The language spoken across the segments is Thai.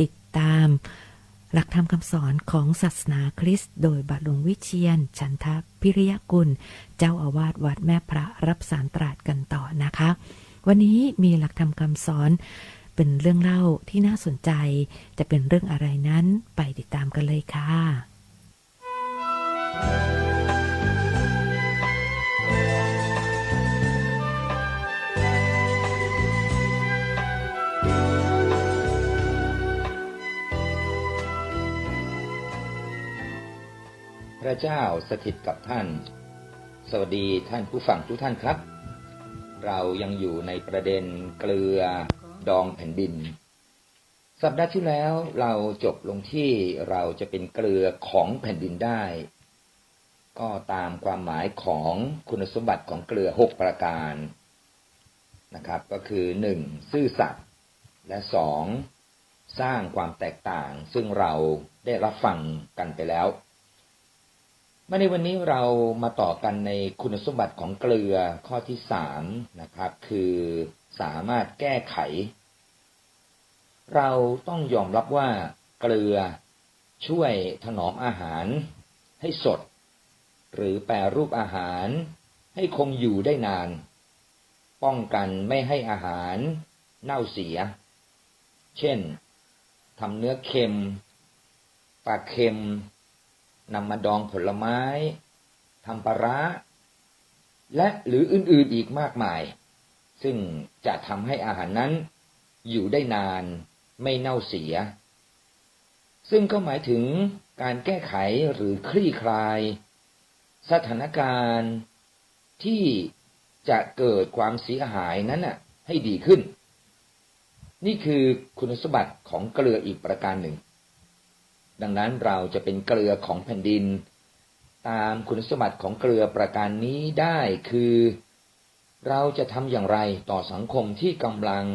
ติดตาม หลักธรรมคำสอนของศาสนาคริสต์โดยบาทหลวงวิเชียน ฉันทะพิริยกุล เจ้าอาวาสวัดแม่พระรับสารตราดกันต่อนะคะ วันนี้มีหลักธรรมคำสอนเป็นเรื่องเล่าที่น่าสนใจ จะเป็นเรื่องอะไรนั้นไปติดตามกันเลยค่ะ พระเจ้าสถิตกับท่าน สวัสดีท่านผู้ฟังทุกท่านครับ เรายังอยู่ในประเด็นเกลือดองแผ่นดิน สัปดาห์ที่แล้วเราจบลงที่เราจะเป็นเกลือของแผ่นดินได้ ก็ตามความหมายของคุณสมบัติของเกลือหกประการนะครับ ก็คือหนึ่งซื่อสัตย์และสองสร้างความแตกต่างซึ่งเราได้รับฟังกันไปแล้ว มาในวันนี้เรามาต่อกันในคุณสมบัติของเกลือข้อที่สามนะครับ คือสามารถแก้ไข เราต้องยอมรับว่าเกลือช่วยถนอมอาหารให้สด หรือแปรรูปอาหารให้คงอยู่ได้นาน ป้องกันไม่ให้อาหารเน่าเสีย เช่นทำเนื้อเค็มปลาเค็ม นำมาดองผลไม้ทำปลาร้า และหรืออื่นๆอีกมากมาย ซึ่งจะทำให้อาหารนั้นอยู่ได้นานไม่เน่าเสีย ซึ่งก็หมายถึงการแก้ไขหรือคลี่คลาย สถานการณ์ที่จะเกิดความเสียหายนั้นน่ะให้ดีขึ้น นี่คือคุณสมบัติของเกลืออีกประการหนึ่ง ดังนั้นเราจะเป็นเกลือของแผ่นดิน ตามคุณสมบัติของเกลือประการนี้ได้คือ เราจะทำอย่างไรต่อสังคมที่กำลัง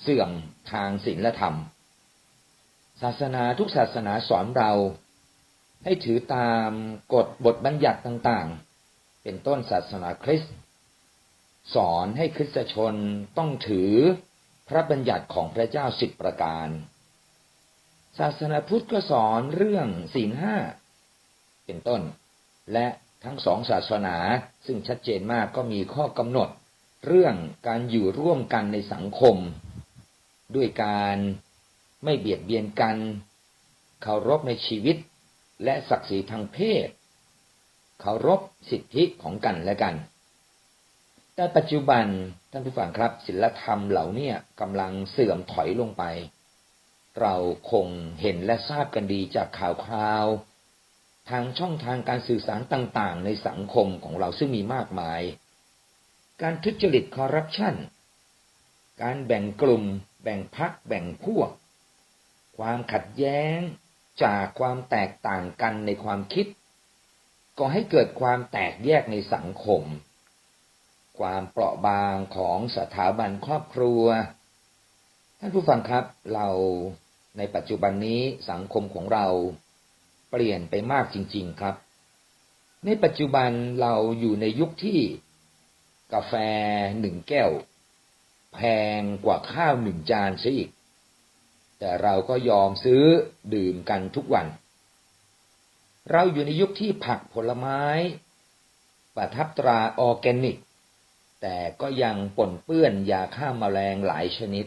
เสื่อมทางศีลธรรม ศาสนาทุกศาสนาสอนเรา ให้ถือตามกฎบทบัญญัติต่างๆ เป็นต้นศาสนาคริสต์สอนให้คริสตชนต้องถือพระบัญญัติของพระเจ้าสิบประการ ศาสนาพุทธก็สอนเรื่องศีลห้าเป็นต้น และทั้งสองศาสนาซึ่งชัดเจนมากก็มีข้อกำหนด เรื่องการอยู่ร่วมกันในสังคม ด้วยการไม่เบียดเบียนกันเคารพในชีวิต และศักดิ์ศรีทางเพศเคารพสิทธิของกันและกัน แต่ปัจจุบันท่านผู้ฟังครับศิลธรรมเหล่านี้กำลังเสื่อมถอยลงไป เราคงเห็นและทราบกันดีจากข่าวคราว ทางช่องทางการสื่อสารต่างๆ ในสังคมของเราซึ่งมีมากมาย การทุจริตคอร์รัปชัน การแบ่งกลุ่ม แบ่งพัก แบ่งพวก ความขัดแย้งจากความแตกต่างกันในความคิด ก็ให้เกิดความแตกแยกในสังคม ความเปราะบางของสถาบันครอบครัวท่านผู้ฟังครับเรา ในปัจจุบันนี้สังคมของเราเปลี่ยนไปมากจริง ๆครับ ในปัจจุบันเราอยู่ในยุคที่กาแฟหนึ่งแก้ว แพงกว่าข้าวหนึ่งจานซะอีก แต่เราก็ยอมซื้อดื่มกันทุกวัน เราอยู่ในยุคที่ผักผลไม้ ประทับตราออร์แกนิก แต่ก็ยังปนเปื้อนยาฆ่ามาแมลงหลายชนิด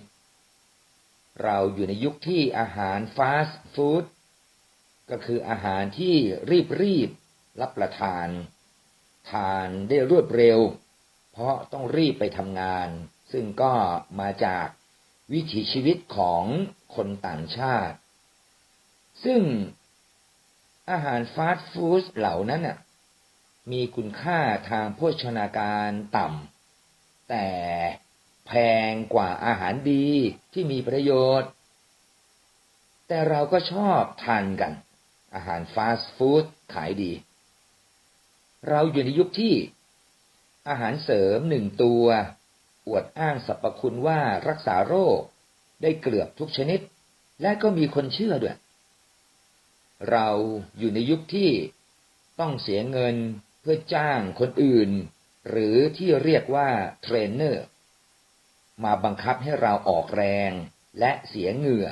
เราอยู่ในยุคที่อาหารฟาสต์ฟู้ดก็คืออาหารที่รีบรีบรับประทาน ทานได้รวดเร็ว เพราะต้องรีบไปทำงาน ซึ่งก็มาจากวิถีชีวิตของคนต่างชาติ ซึ่งอาหารฟาสต์ฟู้ดเหล่านั้นมีคุณค่าทางโภชนาการต่ำแต่ แพงกว่าอาหารดีที่มีประโยชน์ แต่เราก็ชอบทานกัน อาหารฟาสต์ฟู้ดขายดี เราอยู่ในยุคที่ อาหารเสริมหนึ่งตัว อวดอ้างสรรพคุณว่ารักษาโรค ได้เกือบทุกชนิด และก็มีคนเชื่อด้วย เราอยู่ในยุคที่ต้องเสียเงินเพื่อจ้างคนอื่น หรือที่เรียกว่าเทรนเนอร์ มาบังคับให้เราออกแรงและเสียเหงื่อ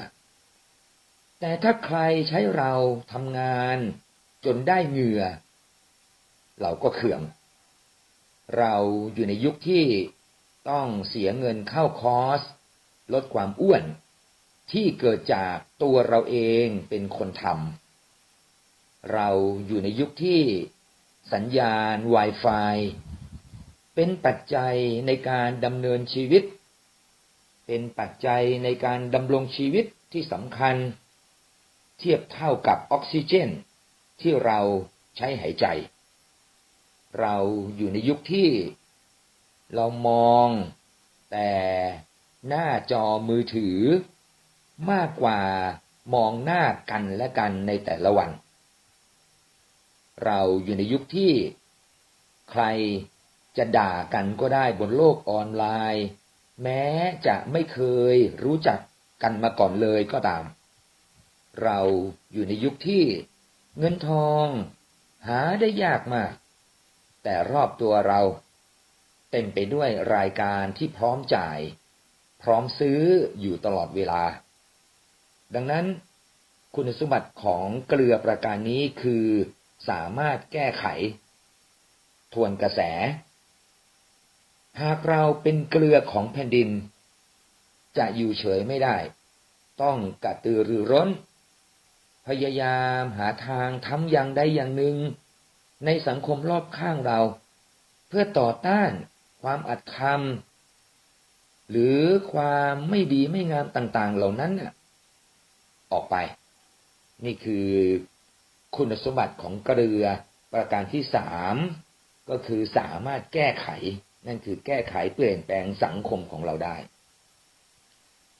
แต่ถ้าใครใช้เราทำงานจนได้เหงื่อ เราก็เขื่อง เราอยู่ในยุคที่ต้องเสียเงินเข้าคอร์สลดความอ้วน ที่เกิดจากตัวเราเองเป็นคนทำเราอยู่ในยุคที่สัญญาณ Wi-Fi เป็นปัจจัยในการดำเนินชีวิต เป็นปัจจัยในการดำรงชีวิตที่สำคัญ เทียบเท่ากับออกซิเจน ที่เราใช้หายใจ เราอยู่ในยุคที่เรามองแต่หน้าจอมือถือ มากกว่ามองหน้ากันและกันในแต่ละวัน เราอยู่ในยุคที่ ใครจะด่ากันก็ได้บนโลกออนไลน์ แม้จะไม่เคยรู้จักกันมาก่อนเลยก็ตาม เราอยู่ในยุคที่เงินทองหาได้ยากมาก แต่รอบตัวเราเต็มไปด้วยรายการที่พร้อมจ่าย พร้อมซื้ออยู่ตลอดเวลา ดังนั้นคุณสมบัติของเกลือประการนี้คือสามารถแก้ไข ทวนกระแส หากเราเป็นเกลือของแผ่นดิน จะอยู่เฉยไม่ได้ ต้องกระตือรือร้น พยายามหาทางทำอย่างใดอย่างหนึ่ง ในสังคมรอบข้างเรา เพื่อต่อต้านความอัดคำหรือความไม่ดีไม่งามต่าง ๆ เหล่านั้นออกไป นี่คือคุณสมบัติของเกลือประการที่สามก็คือสามารถแก้ไข นั่นคือแก้ไขเปลี่ยนแปลงสังคมของเราได้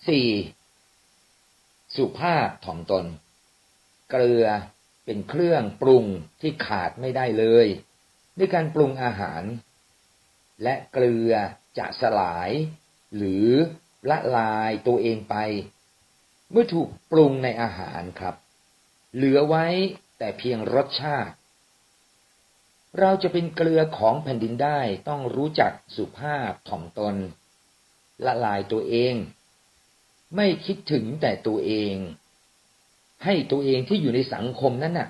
สี่สุภาพถ่อมตน เกลือเป็นเครื่องปรุงที่ขาดไม่ได้เลย ด้วยการปรุงอาหาร และเกลือจะสลาย หรือละลายตัวเองไป เมื่อถูกปรุงในอาหารครับ เหลือไว้แต่เพียงรสชาติ เราจะเป็นเกลือของแผ่นดินได้ต้องรู้จักสุภาพถ่อมตน ละลายตัวเอง ไม่คิดถึงแต่ตัวเอง ให้ตัวเองที่อยู่ในสังคมนั้นน่ะ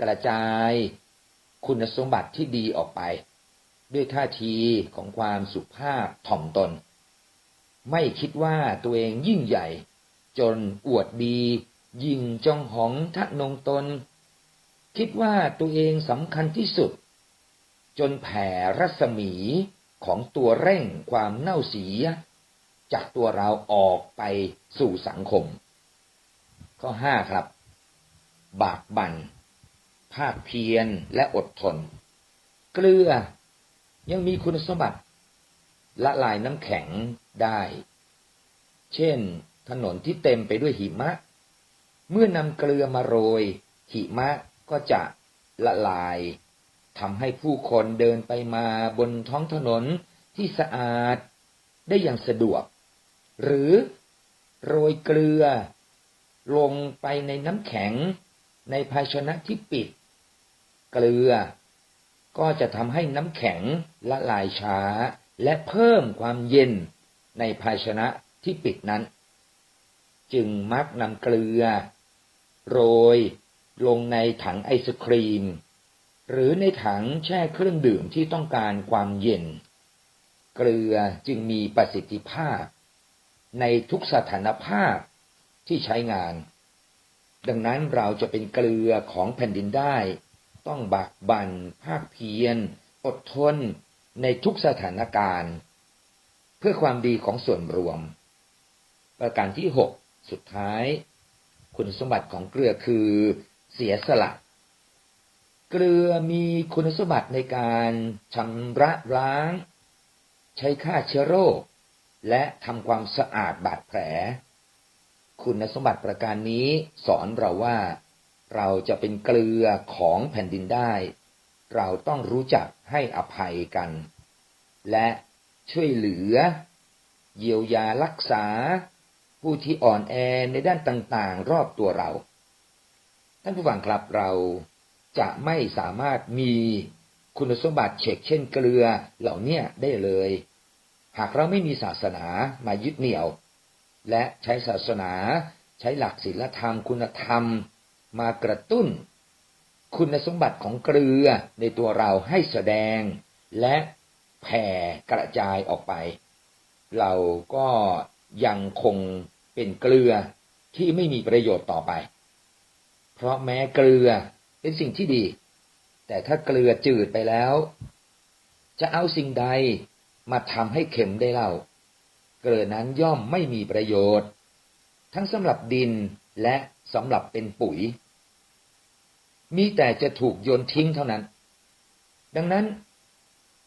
กระจายคุณสมบัติที่ดีออกไป ด้วยท่าทีของความสุภาพถ่อมตน ไม่คิดว่าตัวเองยิ่งใหญ่ จนอวดดี ยิงจองหองทะนงตน คิดว่าตัวเองสำคัญที่สุด จนแผ่รัศมีของตัวเร่งความเน่าเสีย จากตัวเราออกไปสู่สังคม ข้อห้าครับ บากบัน่นภาคเพียรและอดทน เกลือยังมีคุณสมบัติ ละลายน้ำแข็งได้ เช่น ถนนที่เต็มไปด้วยหิมะ เมื่อนำเกลือมาโรย หิมะ ก็จะละลายทำให้ผู้คนเดินไปมาบนท้องถนนที่สะอาดได้อย่างสะดวก หรือโรยเกลือ ลงไปในน้ำแข็งในภาชนะที่ปิด เกลือ ก็จะทำให้น้ำแข็งละลายช้า และเพิ่มความเย็นในภาชนะที่ปิดนั้น จึงมักนำเกลือ โรย ลงในถังไอศครีม หรือในถังแช่เครื่องดื่มที่ต้องการความเย็น เกลือจึงมีประสิทธิภาพ ในทุกสถานภาพที่ใช้งาน ดังนั้นเราจะเป็นเกลือของแผ่นดินได้ ต้องบักบันภาคเพียร อดทน ในทุกสถานการณ์ เพื่อความดีของส่วนรวม ประการที่หกสุดท้าย คุณสมบัติของเกลือคือ เสียสละ เกลือมีคุณสมบัติในการชำระล้าง ใช้ฆ่าเชื้อโรค และทำความสะอาดบาดแผล คุณสมบัติประการนี้สอนเราว่า เราจะเป็นเกลือของแผ่นดินได้ เราต้องรู้จักให้อภัยกัน และช่วยเหลือ เยียวยารักษา ผู้ที่อ่อนแอในด้านต่างๆ รอบตัวเรา ท่านผู้ฟังครับเราจะไม่สามารถมีคุณสมบัติเชกเช่นเกลือเหล่านี้ได้เลย หากเราไม่มีศาสนามายึดเหนี่ยว และใช้ศาสนาใช้หลักศีลธรรม คุณธรรม มากระตุ้น คุณสมบัติของเกลือในตัวเราให้แสดง และแผ่กระจายออกไป เราก็ยังคงเป็นเกลือที่ไม่มีประโยชน์ต่อไป เพราะแม้เกลือเป็นสิ่งที่ดี แต่ถ้าเกลือจืดไปแล้ว จะเอาสิ่งใดมาทำให้เข็มได้เล่า เกลือนั้นย่อมไม่มีประโยชน์ ทั้งสำหรับดินและสำหรับเป็นปุ๋ย มีแต่จะถูกโยนทิ้งเท่านั้น ดังนั้น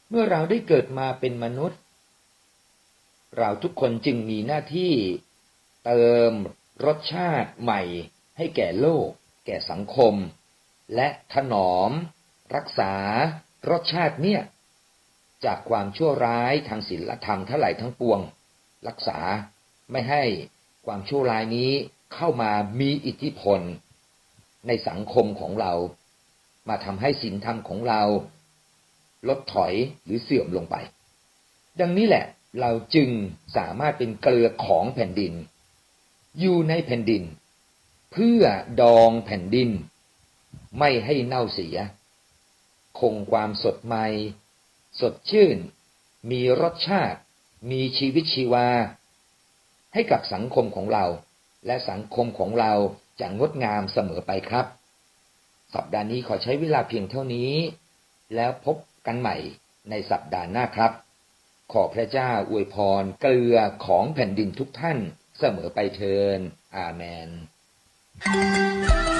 เมื่อเราได้เกิดมาเป็นมนุษย์ เราทุกคนจึงมีหน้าที่เติมรสชาติใหม่ให้แก่โลก แก่สังคม และถนอม รักษารสชาติเนี่ย จากความชั่วร้ายทางศีลธรรมทั้งหลายทั้งปวง รักษาไม่ให้ความชั่วร้ายนี้เข้ามามีอิทธิพล ในสังคมของเรา มาทำให้ศีลธรรมของเรา ลดถอยหรือเสื่อมลงไป ดังนี้แหละเราจึงสามารถเป็นเกลือของแผ่นดิน อยู่ในแผ่นดิน เพื่อดองแผ่นดิน ไม่ให้เน่าเสีย คงความสดใหม่ สดชื่น มีรสชาติ มีชีวิตชีวา ให้กับสังคมของเรา และสังคมของเราจะงดงามเสมอไปครับ สัปดาห์นี้ขอใช้เวลาเพียงเท่านี้ แล้วพบกันใหม่ในสัปดาห์หน้าครับ ขอพระเจ้าอวยพรเกลือของแผ่นดินทุกท่านเสมอไปเทินอาเมน Música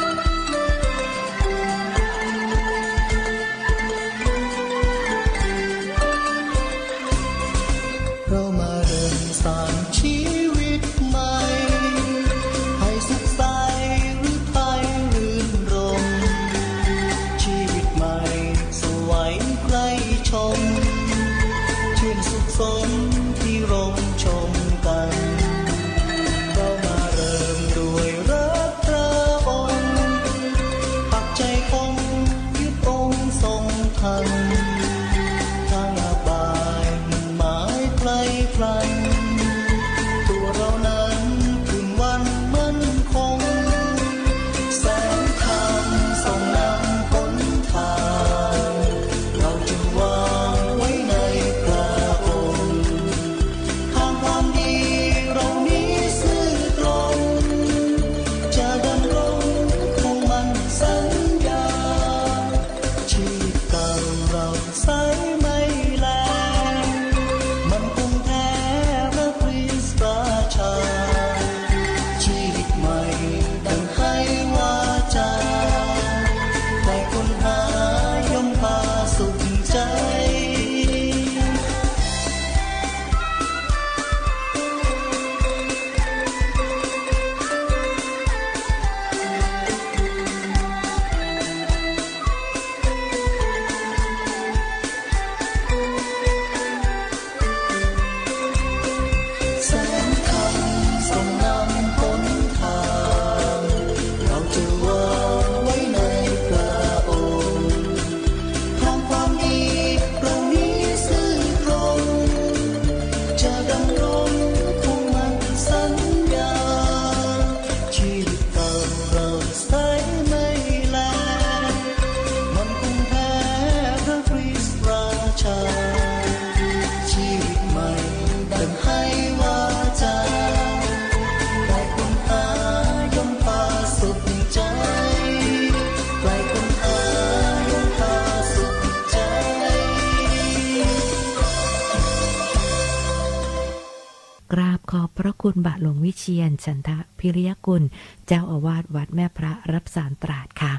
คุณบาทหลวงวิเชียน ฉันทะพิริยกุล เจ้าอาวาสวัดแม่พระรับสารตราดค่ะ